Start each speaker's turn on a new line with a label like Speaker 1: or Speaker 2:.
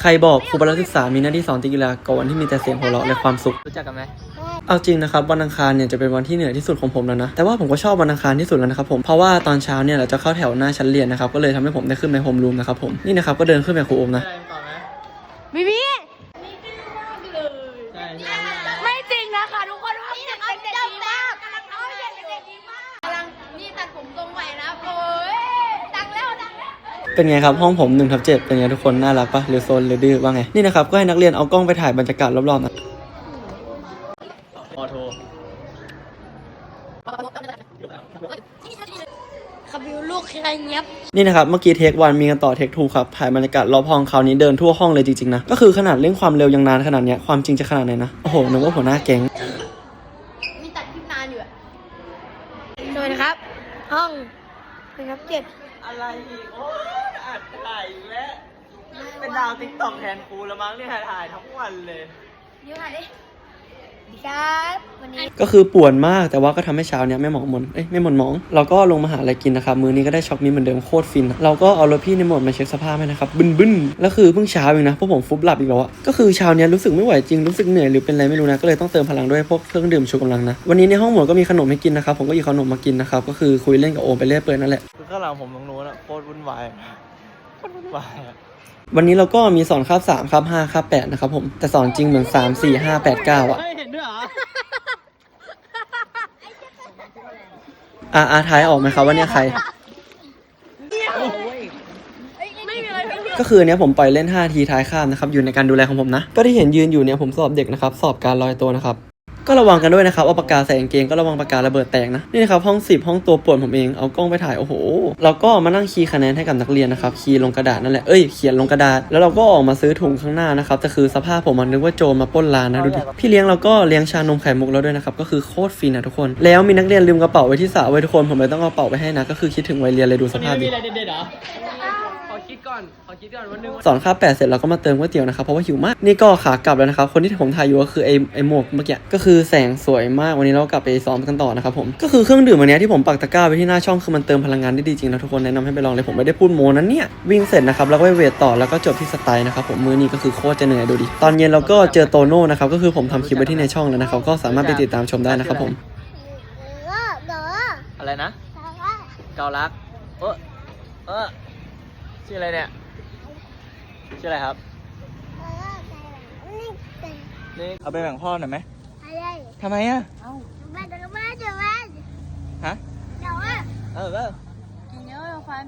Speaker 1: ใครบอกครูบาลศึกษามีหน้าที่สอนกีฬาก่อนที่มีแต่เสียงหัวเราะและความสุข
Speaker 2: รู้จักกันไหม
Speaker 1: เอาจริงนะครับวันอังคารเนี่ยจะเป็นวันที่เหนื่อยที่สุดของผมแล้วนะ แต่ว่าผมก็ชอบวันอังคารที่สุดแล้วนะครับผม เพราะว่าตอนเช้าเนี่ยเราจะเข้าแถวหน้าชั้นเรียนนะครับ ก็เลยทำให้ผมได้ขึ้นไปโฮมรูมนะครับผม นี่นะครับก็เดินขึ้นไปครูโอมนะ
Speaker 2: ได้ต่อไหม
Speaker 3: ไม่มี
Speaker 2: ใช่ใช่
Speaker 3: ไม่จริงนะคะทุกคนว่าเด็กเป็นเด็กดีมากเอาเด็กเป็นเด็กดีมากกำลังนี่ตัดผมทรงใหม่นะโอ้ยดังแล้วดังแล้ว
Speaker 1: เป็นไงครับห้องผม1นึ่งทับเจ็ดเป็นไงทุกคนน่ารักปะหรือโซนหรือดื้อว่าไงนี่นะครับก็ให้นักเรียนเอากล้องไปถ่ายบรรยากาศรอบๆนะ
Speaker 2: ออโทร
Speaker 3: ขับวิวลูกใครเงียบ
Speaker 1: นี่นะครับเมื่อกี้เทควันมีกันต่อเทคทูครับถ่ายบรรยากาศรอบห้องคราวนี้เดินทั่วห้องเลยจริงๆนะก็คือขนาดเร่งความเร็วยังนานขนาดเนี้ยความจริงจะขนาดไหนนะโอ้โหนึกว่าหัวหน้าแก๊ง
Speaker 3: มีตัดคลิปนานอยู่อะสวัสดีครับ ห้องเป็นครับเจ็ด
Speaker 2: อะไรอีกโอ้ยอัดถ่ายอีกแล้วเป็นดาวติ๊กต็อกแทนครูแล้วมั้งเนี่ยถ่ายทั้งวันเลย
Speaker 3: เดี๋ยวถ่ายดิ ดีครับวันนี้
Speaker 1: ก็คือป่วนมากแต่ว่าก็ทำให้เช้าเนี้ยไม่หมองมนเอ้ยไม่หมนหมอง เราก็ลงมาหาอะไรกินนะครับ มื้อนี้ก็ได้ช็อกนี้เหมือนเดิมโคตรฟินอะเราก็เอารถพี่ในโหมดมาเช็คสภาพให้นะครับบึ้นบึ้นแล้วคือเพิ่งเช้าเองนะพวกผมฟุบหลับอีกแล้วอะก็คือเช้าเนี้ยรู้สึกไม่ไหวจริงรู้สึกเหนื่อยหรือเป็นอะไรไม่รู้นะก็เลยต้องเติมพลังด้วยพวกเครื่องดื่มชูกำลังนะวันนี้ในห้องหมวดก็มีขนมให้กินนะครับผมก็หยิบขนมมากินนะครับก็คือคุยเล่นกับโอมไปเรื่อยเปื่อยนั่นแหละ
Speaker 2: คือข้างหลังผมตรงนู้นอะโคตรวุ่นวายโคตรวุ่นวายอะ
Speaker 1: วันนี้เราก็มีสอนคาบ3คาบ5คาบ8นะครับผมแต่สอนจริงเหมือน 3 4 5 8 9อะ
Speaker 2: เฮ้ยเห็นด้วยเหร อ
Speaker 1: อ่าอ่าทายออกไหมครับว่าเนี่ยใคร
Speaker 3: ไม่มีอะไร
Speaker 1: ก็คืออนเนี้ยผมปล่อยเล่น 5 ทีท้ายข้ามนะครับ อยู่ในการดูแลของผมนะ ก็ที่เห็นยืนอยู่เนี่ยผมสอบเด็กนะครับ สอบการลอยตัวนะครับ ก็ระวังกันด้วยนะครับเอาปากกาใส่กางเกงก็ระวังปากการะเบิดแตกนะนี่นะครับห้อง10ห้องตัวป่วนผมเองเอากล้องไปถ่ายโอ้โหเราก็มานั่งคีย์คะแนนให้กับนักเรียนนะครับคีย์ลงกระดาษนั่นแหละเอ้ยเขียนลงกระดาษแล้วเราก็ออกมาซื้อถุงข้างหน้านะครับแต่คือสภาพผมมันนึกว่าโจรมาปล้นร้านนะดูดิพี่เลี้ยงเราก็เลี้ยงชานมไข่มุกแล้วด้วยนะครับก็คือโคตรฟินนะทุกคน แล้วมีนักเรียนลืมกระเป๋าไว้ที่สระไว้ทุกคนผมเลยต้องเอากระเป๋าไปให้นะก็คือคิดถึงวัยเรียนเลยดูสภาพ
Speaker 2: มี
Speaker 1: ดิ
Speaker 2: อะไรเด็ดๆเหรอขอคิดก่อนขอคิดก่อนวันหนึง
Speaker 1: สอนคาบแปดเสร็จเราก็มาเติมก๋วยเตี๋ยวนะครับเพราะว่าหิวมากนี่ก็ขากลับแล้วนะครับคนที่ผมถ่ายอยู่ก็คือไอ้ไอ้หมวกเมื่อกี้ก็คือแสงสวยมากวันนี้เรากลับไปซ้อมกันต่อนะครับผมก็คือเครื่องดื่มอันเนี้ยที่ผมปักตะกร้าไปที่หน้าช่องคือมันเติมพลังงานได้ดีจริงนะทุกคนแนะนำให้ไปลองเลยผมไม่ได้พูดโมนั้นเนี่ยวิ่งเสร็จนะครับแล้วก็ไปเวทต่อแล้วก็จบที่สไตล์นะครับผมมือนี้ก็คือโคตรจะเหนื่อยดูดิตอนเย็นเราก็เจอโตโน่นะครับก็คือผมทำคลิปไว้ที่ในช่องแล้วนะครับก็สามารถไปติดตามชมได้นะครับผม
Speaker 2: อะไรนะเกาลักเออเออชื่ออะไรเนี่ยชื่ออะไรครับนี่เอาไปแบ่งพ่อหน่อยไหม ทำไมอะฮะเออเออ
Speaker 3: กินเยอะฟัน